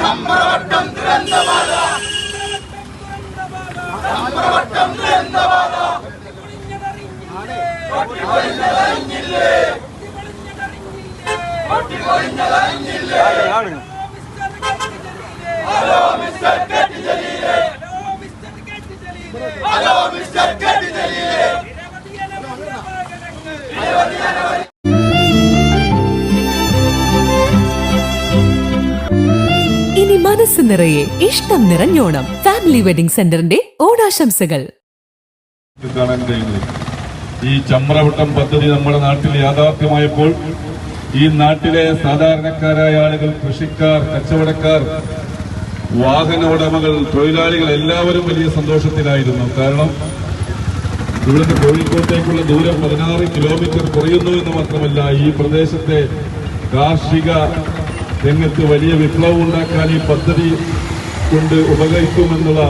ചമ്രവട്ടം ദുരന്തബാധ ചമ്രവട്ടം ദുരന്തബാധ hello mister KT ജലീലെ ഹലോ മിസ്റ്റർ മനസ്സ് നിറയെ ഇഷ്ടം നിറഞ്ഞോണം. ഫാമിലി വെഡിംഗ് സെന്ററിന്റെ ഓണാശംസകൾ. ഈ ചമ്രവട്ടം പദ്ധതി നമ്മുടെ നാട്ടിൽ യാഥാർത്ഥ്യമായപ്പോൾ ഈ നാട്ടിലെ സാധാരണക്കാരായ ആളുകൾ കൃഷിക്കാർ കച്ചവടക്കാർ വാഹന ഉടമകൾ തൊഴിലാളികൾ എല്ലാവരും വലിയ സന്തോഷത്തിലായിരുന്നു. കാരണം ഇവിടുന്ന് കോഴിക്കോട്ടേക്കുള്ള ദൂരം പതിനാറ് കിലോമീറ്റർ കുറയുന്നു എന്ന് മാത്രമല്ല ഈ പ്രദേശത്തെ കാർഷിക രംഗത്ത് വലിയ വിപ്ലവം ഉണ്ടാക്കാൻ ഈ പദ്ധതി കൊണ്ട് ഉപകരിക്കുമെന്നുള്ള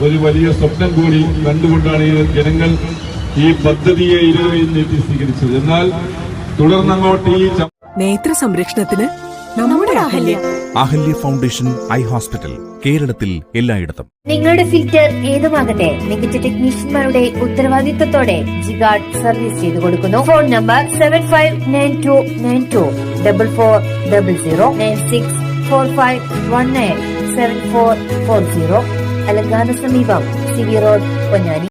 ഒരു വലിയ സ്വപ്നം കൂടി കണ്ടുകൊണ്ടാണ് ഈ ജനങ്ങൾ ഈ പദ്ധതിയെ ഇരുവരെയും നീട്ടി സ്വീകരിച്ചത്. എന്നാൽ തുടർന്നങ്ങോട്ട് ഈ നേത്ര സംരക്ഷണത്തിന് നമ്മുടെ Ahalya. Ahalya. Foundation eye hospital കേരളത്തിൽ എല്ലായിടത്തും. നിങ്ങളുടെ ഫിൽറ്റർ ഏതുമാകട്ടെ മികച്ച ടെക്നീഷ്യന്മാരുടെ ഉത്തരവാദിത്തത്തോടെ ജിഗാർഡ് സർവീസ് ചെയ്തു കൊടുക്കുന്നു phone number seven five nine two nine two double four double zero nine six four five one nine seven four four zero അലങ്കാന സമീപം സിവി റോഡ് പൊന്നാനി